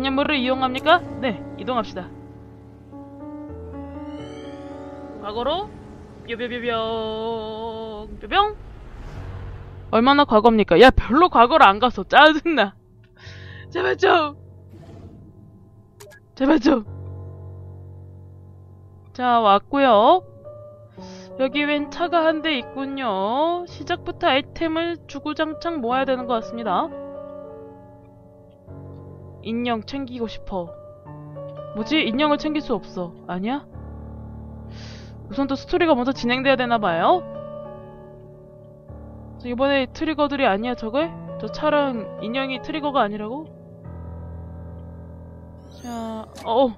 기념물을 이용합니까? 네, 이동합시다. 과거로? 뾰뾰뾰뿅 뾰뿅 얼마나 과거입니까? 야 별로 과거를 안 갔어 짜증나. 제발 좀. 제발 좀자 왔고요. 여기 웬 차가 한 대 있군요. 시작부터 아이템을 주구장창 모아야 되는 것 같습니다 인형 챙기고 싶어 뭐지? 인형을 챙길 수 없어 아니야? 우선 또 스토리가 먼저 진행돼야 되나봐요 이번에 트리거들이 아니야 저걸? 저 차랑 인형이 트리거가 아니라고? 자, 어,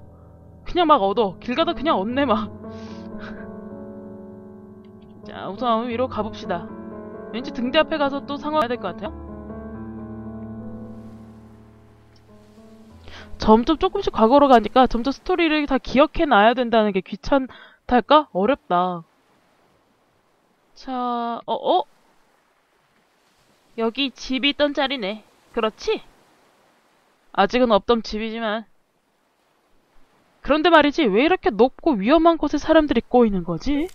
그냥 막 얻어. 길 가다 그냥 얻네 막. 자, 우선 위로 가봅시다. 왠지 등대 앞에 가서 또 상황 해야 될 것 같아요. 점점 조금씩 과거로 가니까 점점 스토리를 다 기억해 놔야 된다는 게 귀찮달까? 어렵다. 자, 어, 어? 여기 집이 있던 자리네. 그렇지? 아직은 없던 집이지만. 그런데 말이지, 왜 이렇게 높고 위험한 곳에 사람들이 꼬이는 거지?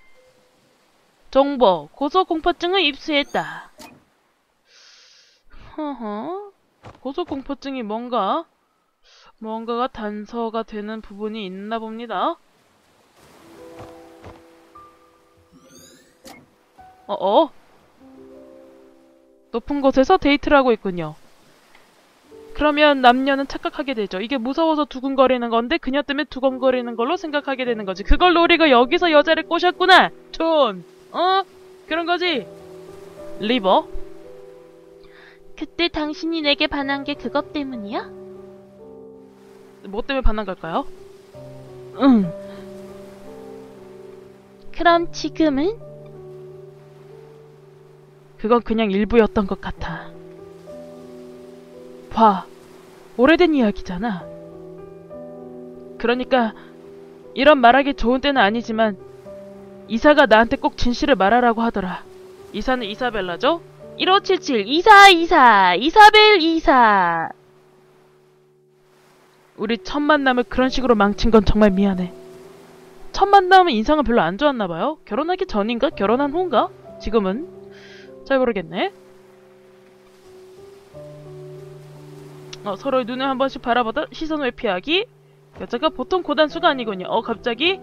정보, 고소공포증을 입수했다. 허허, 고소공포증이 뭔가, 뭔가가 단서가 되는 부분이 있나 봅니다. 어어? 높은 곳에서 데이트를 하고 있군요. 그러면 남녀는 착각하게 되죠. 이게 무서워서 두근거리는 건데 그녀 때문에 두근거리는 걸로 생각하게 되는 거지. 그걸 노리고 여기서 여자를 꼬셨구나. 존. 어? 그런 거지. 리버. 그때 당신이 내게 반한 게 그것 때문이야? 뭐 때문에 반한 걸까요? 응. 그럼 지금은? 그건 그냥 일부였던 것 같아. 봐. 오래된 이야기잖아. 그러니까 이런 말하기 좋은 때는 아니지만 이사가 나한테 꼭 진실을 말하라고 하더라. 이사는 이사벨라죠? 1577 이사 이사 이사벨 이사 우리 첫 만남을 그런 식으로 망친 건 정말 미안해. 첫 만남은 인상은 별로 안 좋았나 봐요. 결혼하기 전인가? 결혼한 후인가? 지금은 잘 모르겠네. 어, 서로의 눈을 한 번씩 바라보다 시선 회피하기. 여자가 보통 고단수가 아니군요. 어, 갑자기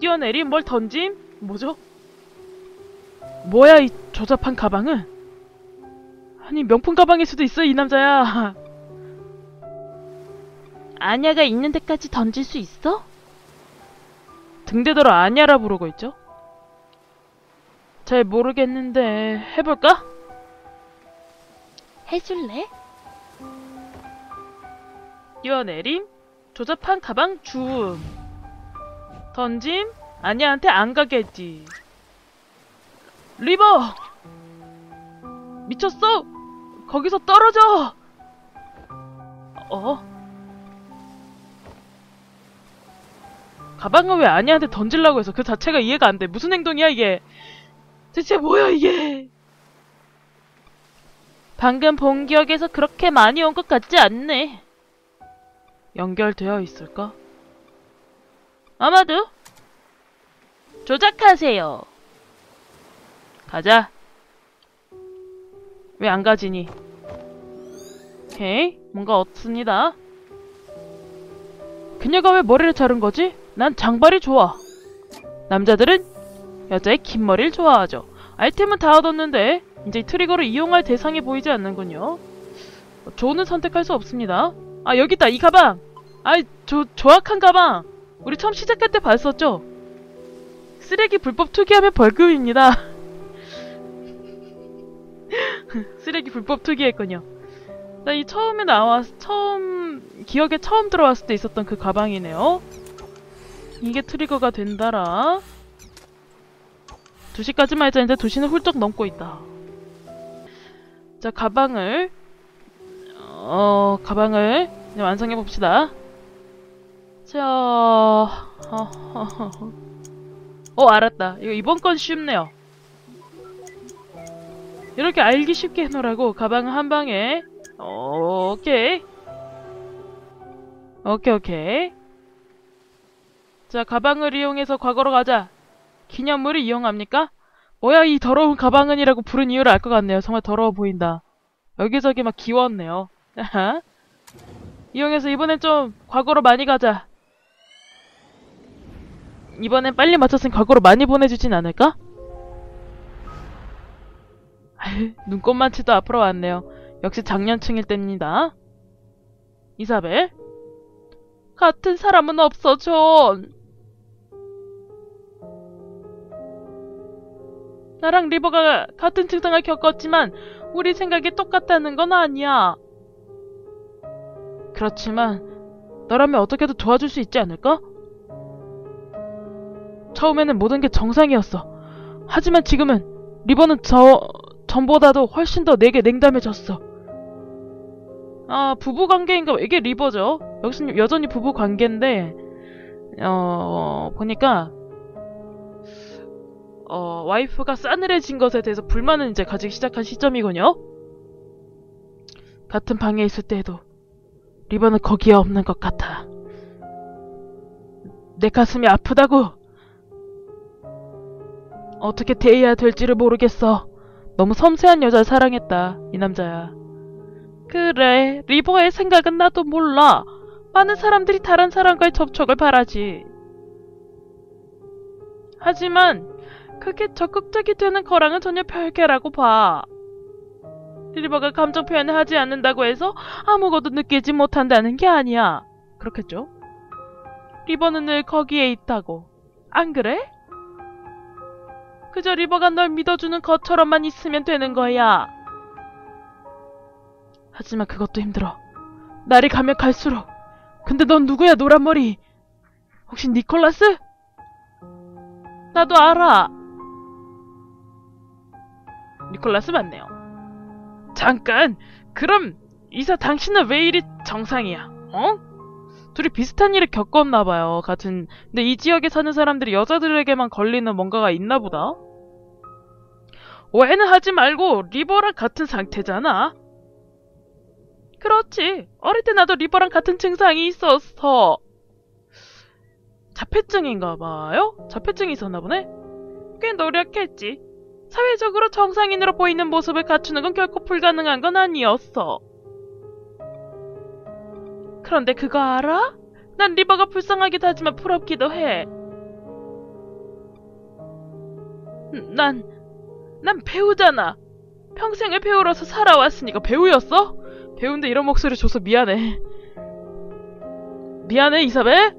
뛰어내린 뭘 던짐? 뭐죠? 뭐야 이 조잡한 가방은? 아니 명품 가방일 수도 있어 이 남자야. 아냐가 있는 데까지 던질 수 있어? 등대더러 아냐라 부르고 있죠? 잘 모르겠는데 해볼까? 해줄래? 뛰어내림 조잡한 가방 주움 던짐 아냐한테 안 가겠지 리버 미쳤어 거기서 떨어져 어? 가방을 왜 아냐한테 던질라고 해서 그 자체가 이해가 안 돼 무슨 행동이야 이게 대체 뭐야 이게 방금 본 기억에서 그렇게 많이 온 것 같지 않네. 연결되어 있을까? 아마도 조작하세요. 가자. 왜 안 가지니? 오케이, 뭔가 없습니다. 그녀가 왜 머리를 자른 거지? 난 장발이 좋아. 남자들은 여자의 긴 머리를 좋아하죠. 아이템은 다 얻었는데 이제 트리거를 이용할 대상이 보이지 않는군요. 조는 선택할 수 없습니다. 아 여기 있다 이 가방. 아이 조 조악한 가방. 우리 처음 시작할 때 봤었죠. 쓰레기 불법 투기하면 벌금입니다. 쓰레기 불법 투기했군요. 나이 처음에 나왔 처음 기억에 처음 들어왔을 때 있었던 그 가방이네요. 이게 트리거가 된다라. 2시까지만 했자는데 2시는 훌쩍 넘고 있다. 자, 가방을 어, 가방을 완성해 봅시다. 자, 어, 어, 어, 알았다. 이거 이번 건 쉽네요. 이렇게 알기 쉽게 해놓으라고 가방을 한 방에 오케이 오케이, 오케이. 자, 가방을 이용해서 과거로 가자. 기념물을 이용합니까? 뭐야, 이 더러운 가방은이라고 부른 이유를 알 것 같네요. 정말 더러워 보인다. 여기저기 막 기웠네요. 이용해서 이번엔 좀 과거로 많이 가자. 이번엔 빨리 맞췄으니 과거로 많이 보내주진 않을까? 눈꽃만치도 앞으로 왔네요. 역시 장년층일 때입니다. 이사벨? 같은 사람은 없어, 존. 나랑 리버가 같은 증상을 겪었지만 우리 생각이 똑같다는 건 아니야. 그렇지만 너라면 어떻게든 도와줄 수 있지 않을까? 처음에는 모든 게 정상이었어. 하지만 지금은 리버는 저 전보다도 훨씬 더 내게 냉담해졌어. 아 부부 관계인가? 이게 리버죠. 역시 여전히 부부 관계인데 어 보니까 어, 와이프가 싸늘해진 것에 대해서 불만을 이제 가지기 시작한 시점이군요. 같은 방에 있을 때에도 리버는 거기에 없는 것 같아. 내 가슴이 아프다고. 어떻게 대해야 될지를 모르겠어. 너무 섬세한 여자를 사랑했다. 이 남자야. 그래, 리버의 생각은 나도 몰라. 많은 사람들이 다른 사람과의 접촉을 바라지. 하지만 그게 적극적이 되는 거랑은 전혀 별개라고 봐. 리버가 감정 표현을 하지 않는다고 해서 아무것도 느끼지 못한다는 게 아니야. 그렇겠죠? 리버는 늘 거기에 있다고. 안 그래? 그저 리버가 널 믿어주는 것처럼만 있으면 되는 거야. 하지만 그것도 힘들어. 날이 가면 갈수록. 근데 넌 누구야, 노란머리? 혹시 니콜라스? 나도 알아. 니콜라스 맞네요. 잠깐! 그럼 이사 당신은 왜 이리 정상이야? 어? 둘이 비슷한 일을 겪었나봐요. 같은 근데 이 지역에 사는 사람들이 여자들에게만 걸리는 뭔가가 있나 보다. 오해는 하지 말고 리버랑 같은 상태잖아. 그렇지. 어릴 때 나도 리버랑 같은 증상이 있었어. 자폐증인가 봐요? 자폐증이 있었나 보네? 꽤 노력했지. 사회적으로 정상인으로 보이는 모습을 갖추는 건 결코 불가능한 건 아니었어. 그런데 그거 알아? 난 리버가 불쌍하기도 하지만 부럽기도 해. 난, 난 배우잖아. 평생을 배우로서 살아왔으니까 배우였어? 배우인데 이런 목소리 줘서 미안해. 미안해, 이사벨?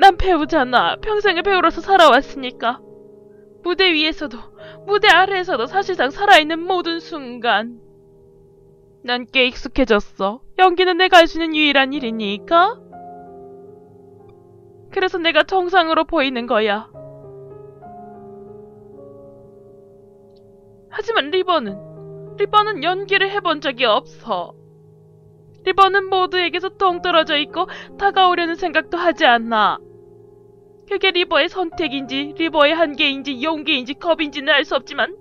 난 배우잖아. 평생을 배우로서 살아왔으니까. 무대 위에서도, 무대 아래에서도 사실상 살아있는 모든 순간. 난 꽤 익숙해졌어. 연기는 내가 할 수 있는 유일한 일이니까. 그래서 내가 정상으로 보이는 거야. 하지만 리버는, 리버는 연기를 해본 적이 없어. 리버는 모두에게서 동떨어져 있고 다가오려는 생각도 하지 않아. 그게 리버의 선택인지, 리버의 한계인지, 용기인지, 겁인지는 알 수 없지만,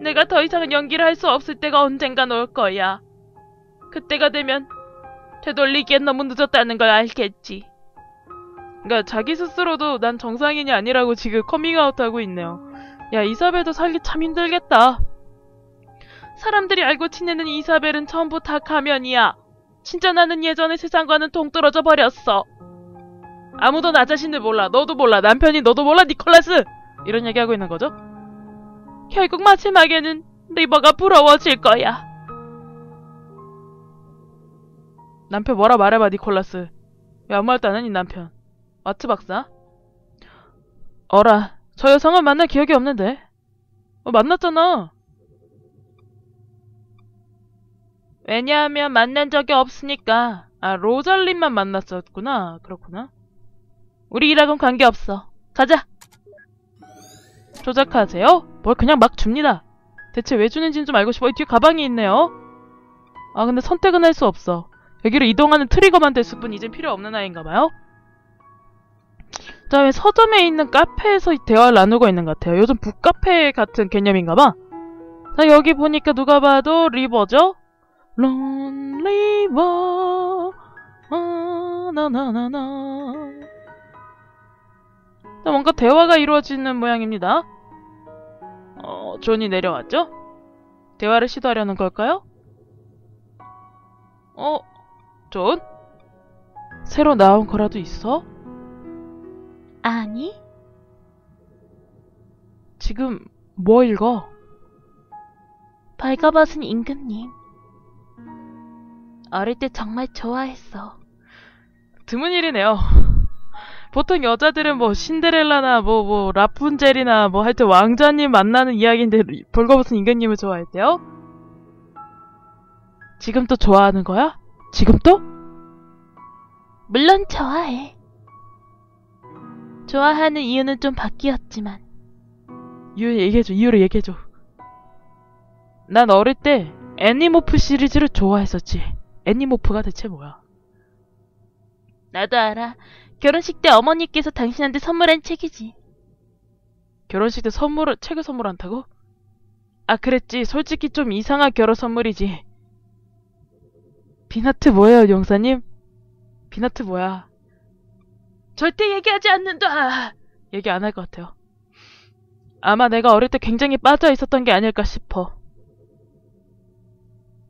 내가 더 이상은 연기를 할 수 없을 때가 언젠간 올 거야. 그때가 되면 되돌리기엔 너무 늦었다는 걸 알겠지. 그러니까 자기 스스로도 난 정상인이 아니라고 지금 커밍아웃하고 있네요. 야 이사벨도 살기 참 힘들겠다. 사람들이 알고 지내는 이사벨은 전부 다 가면이야. 진짜 나는 예전의 세상과는 동떨어져 버렸어. 아무도 나 자신을 몰라. 너도 몰라. 남편이 너도 몰라. 니콜라스! 이런 얘기하고 있는 거죠? 결국 마지막에는 리버가 부러워질 거야. 남편 뭐라 말해봐, 니콜라스. 왜 아무 말도 안 하니, 남편. 마트 박사? 어라, 저 여성을 만날 기억이 없는데. 어, 만났잖아. 왜냐하면 만난 적이 없으니까. 아, 로잘린만 만났었구나. 그렇구나. 우리 일하고는 관계없어. 가자! 조작하세요? 뭘 그냥 막 줍니다. 대체 왜 주는지는 좀 알고 싶어. 이 뒤에 가방이 있네요. 아, 근데 선택은 할 수 없어. 여기로 이동하는 트리거만 됐을 뿐 이제 필요 없는 아이인가봐요. 그 다음에 서점에 있는 카페에서 대화를 나누고 있는 것 같아요. 요즘 북카페 같은 개념인가봐. 자, 여기 보니까 누가 봐도 리버죠? 론리버 아, 나나나나 자, 뭔가 대화가 이루어지는 모양입니다. 어, 존이 내려왔죠? 대화를 시도하려는 걸까요? 어, 존? 새로 나온 거라도 있어? 아니, 지금 뭐 읽어? 벌거벗은 임금님. 어릴 때 정말 좋아했어. 드문 일이네요. 보통 여자들은 뭐 신데렐라나 뭐 뭐 라푼젤이나 뭐 하여튼 왕자님 만나는 이야기인데 벌거벗은 임금님을 좋아했대요? 지금 또 좋아하는 거야? 지금 또? 물론 좋아해. 좋아하는 이유는 좀 바뀌었지만, 이유 얘기해줘. 이유를 얘기해줘. 난 어릴 때 애니모프 시리즈를 좋아했었지. 애니모프가 대체 뭐야? 나도 알아. 결혼식 때 어머니께서 당신한테 선물한 책이지. 결혼식 때 선물을 책을 선물한다고? 아 그랬지. 솔직히 좀 이상한 결혼 선물이지. 비나트 뭐예요, 용사님? 비나트 뭐야? 절대 얘기하지 않는다. 얘기 안 할 것 같아요. 아마 내가 어릴 때 굉장히 빠져 있었던 게 아닐까 싶어.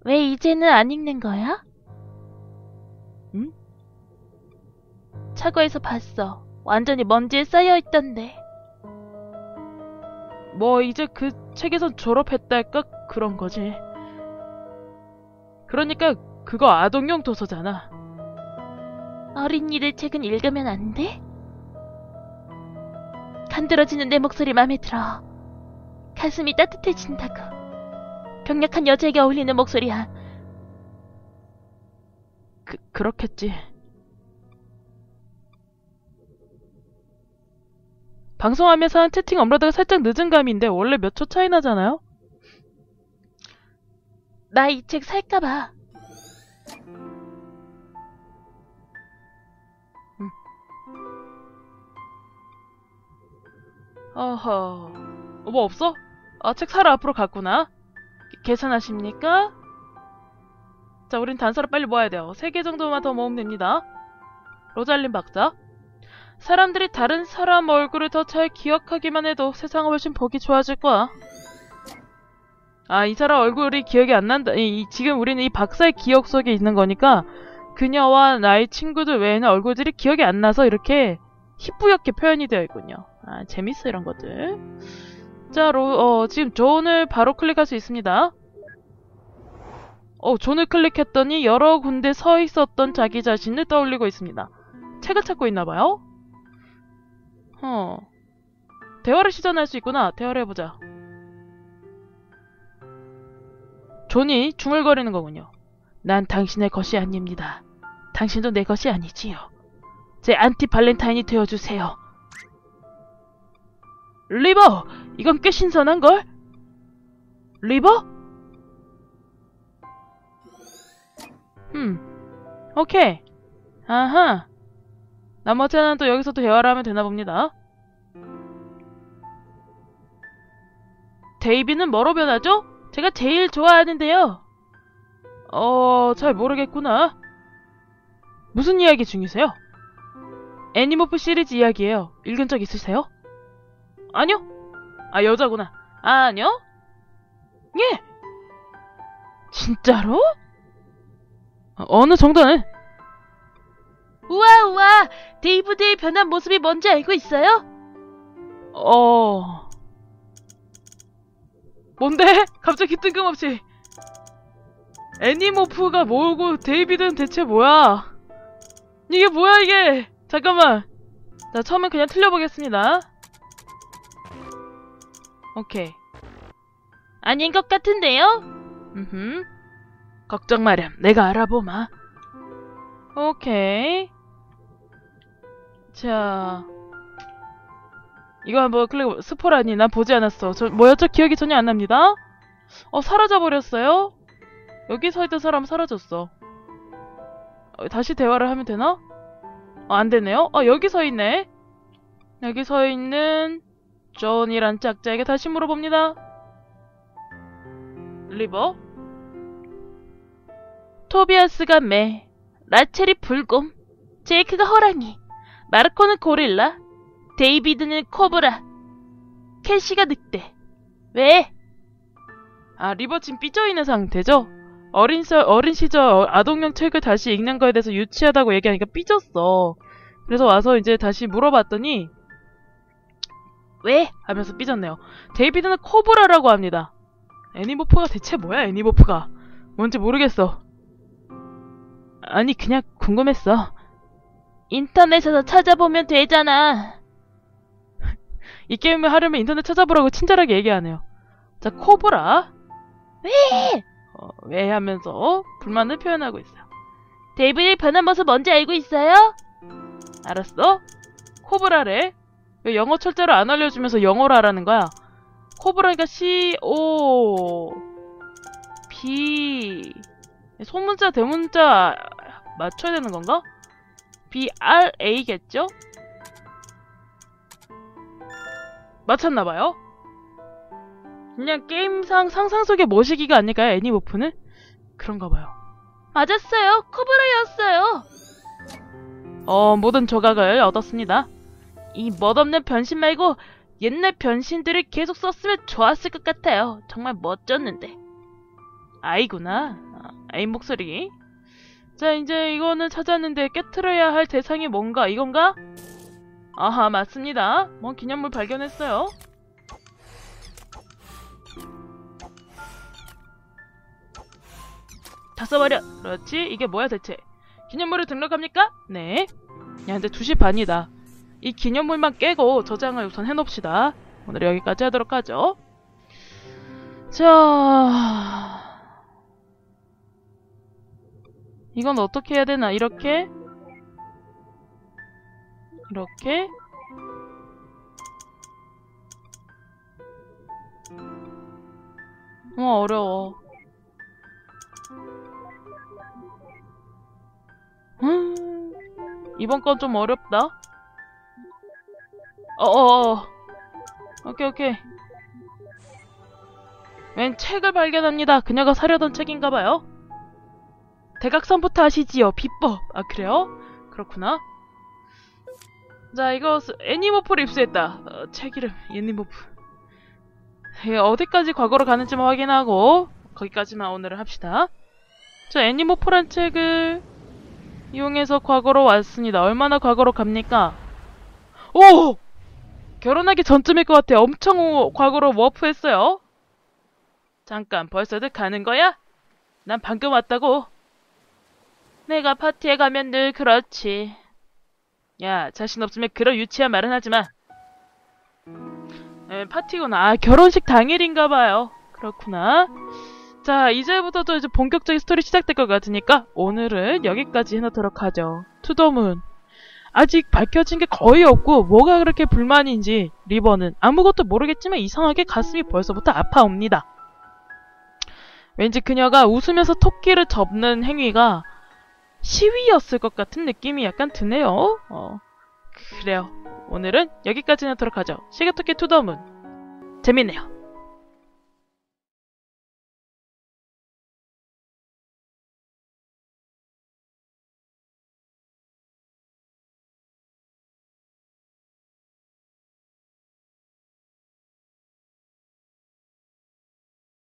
왜 이제는 안 읽는 거야? 응? 차고에서 봤어. 완전히 먼지에 쌓여 있던데. 뭐 이제 그 책에선 졸업했달까 그런 거지. 그러니까 그거 아동용 도서잖아. 어린이들 책은 읽으면 안 돼? 간드러지는 내 목소리 맘에 들어. 가슴이 따뜻해진다고. 강력한 여자에게 어울리는 목소리야. 그 그렇겠지. 방송하면서 한 채팅 업로드가 살짝 늦은 감인데 원래 몇 초 차이 나잖아요? 나 이 책 살까봐. 어허. 어, 뭐 없어? 아, 책 사러 앞으로 갔구나. 계- 계산하십니까? 자, 우린 단서를 빨리 모아야 돼요. 세 개 정도만 더 모으면 됩니다. 로잘린 박사. 사람들이 다른 사람 얼굴을 더 잘 기억하기만 해도 세상은 훨씬 보기 좋아질 거야. 아, 이 사람 얼굴이 기억이 안 난다. 이, 이- 지금 우리는 이 박사의 기억 속에 있는 거니까 그녀와 나의 친구들 외에는 얼굴들이 기억이 안 나서 이렇게 희뿌옇게 표현이 되어 있군요. 아, 재밌어 이런 것들. 자, 로, 어, 지금 존을 바로 클릭할 수 있습니다. 어, 존을 클릭했더니 여러 군데 서 있었던 자기 자신을 떠올리고 있습니다. 책을 찾고 있나 봐요. 어. 대화를 시전할 수 있구나. 대화를 해보자. 존이 중얼거리는 거군요. 난 당신의 것이 아닙니다. 당신도 내 것이 아니지요. 제 안티 발렌타인이 되어주세요. 리버! 이건 꽤 신선한걸? 리버? 음, 오케이. 아하. 나머지는 또 여기서 또 대화를 하면 되나 봅니다. 데이비는 뭐로 변하죠? 제가 제일 좋아하는데요. 어, 잘 모르겠구나. 무슨 이야기 중이세요? 애니모프 시리즈 이야기예요. 읽은 적 있으세요? 아니요. 아, 여자구나. 아니요? 예! 진짜로? 어, 어느 정도는? 우와, 우와! 데이브드의 변한 모습이 뭔지 알고 있어요? 어... 뭔데? 갑자기 뜬금없이. 애니모프가 뭐고 데이비드는 대체 뭐야? 이게 뭐야 이게? 잠깐만. 자, 처음엔 그냥 틀려보겠습니다. 오케이. 아닌 것 같은데요? 음흠. 걱정 마렴. 내가 알아보마. 오케이. 자. 이거 한번 클릭, 스포라니. 난 보지 않았어. 저, 뭐였죠? 기억이 전혀 안 납니다. 어, 사라져버렸어요? 여기 서 있던 사람 사라졌어. 어, 다시 대화를 하면 되나? 어, 안 되네요. 어, 여기 서 있네. 여기 서 있는 존이란 짝짝에게 다시 물어봅니다. 리버? 토비아스가 매, 라첼이 불곰, 제이크가 호랑이, 마르코는 고릴라, 데이비드는 코브라, 캐시가 늑대. 왜? 아, 리버 지금 삐져있는 상태죠? 어린, 서, 어린 시절 아동용 책을 다시 읽는 거에 대해서 유치하다고 얘기하니까 삐졌어. 그래서 와서 이제 다시 물어봤더니, 왜? 하면서 삐졌네요. 데이비드는 코브라라고 합니다. 애니모프가 대체 뭐야, 애니모프가? 뭔지 모르겠어. 아니, 그냥 궁금했어. 인터넷에서 찾아보면 되잖아. 이 게임을 하려면 인터넷 찾아보라고 친절하게 얘기하네요. 자, 코브라. 왜? 어, 왜 하면서 불만을 표현하고 있어요. 데이비드 변한 모습 뭔지 알고 있어요? 알았어? 코브라래. 왜 영어 철자를 안 알려주면서 영어로 하라는 거야? 코브라니까 C O B 소문자 대문자 맞춰야 되는 건가? B R A겠죠? 맞췄나봐요. 그냥 게임상 상상 속의 모시기가 아닐까요? 애니모프는? 그런가 봐요. 맞았어요. 코브라였어요. 어, 모든 조각을 얻었습니다. 이 멋없는 변신 말고 옛날 변신들을 계속 썼으면 좋았을 것 같아요. 정말 멋졌는데. 아이구나. 아, 아이 목소리. 자, 이제 이거는 찾았는데 깨트려야 할 대상이 뭔가? 이건가? 아하, 맞습니다. 뭔 기념물 발견했어요. 다 써버려. 그렇지. 이게 뭐야 대체? 기념물을 등록합니까? 네. 야, 근데 2시 반이다. 이 기념물만 깨고 저장을 우선 해놓읍시다. 오늘 여기까지 하도록 하죠. 자, 이건 어떻게 해야 되나? 이렇게? 이렇게? 어, 어려워. 이번 건 좀 어렵다. 어어어. 오케이, 오케이. 웬 책을 발견합니다. 그녀가 사려던 책인가봐요. 대각선부터 하시지요. 비법. 아, 그래요? 그렇구나. 자, 이거 스- 애니모프를 입수했다. 어, 책 이름 애니모프. 예, 어디까지 과거로 가는지만 확인하고 거기까지만 오늘은 합시다. 자, 애니모프란 책을 이용해서 과거로 왔습니다. 얼마나 과거로 갑니까? 오! 결혼하기 전쯤일 것 같아. 엄청 오- 과거로 워프했어요. 잠깐, 벌써들 가는 거야? 난 방금 왔다고. 내가 파티에 가면 늘 그렇지. 야, 자신 없으면 그런 유치한 말은 하지 마. 에, 파티구나. 아, 결혼식 당일인가 봐요. 그렇구나. 자, 이제부터 또 이제 본격적인 스토리 시작될 것 같으니까 오늘은 여기까지 해놓도록 하죠. 투더문. 아직 밝혀진 게 거의 없고 뭐가 그렇게 불만인지 리버는 아무것도 모르겠지만 이상하게 가슴이 벌써부터 아파옵니다. 왠지 그녀가 웃으면서 토끼를 접는 행위가 시위였을 것 같은 느낌이 약간 드네요. 어, 그래요. 오늘은 여기까지 하도록 하죠. 시계토끼 투더문. 재밌네요.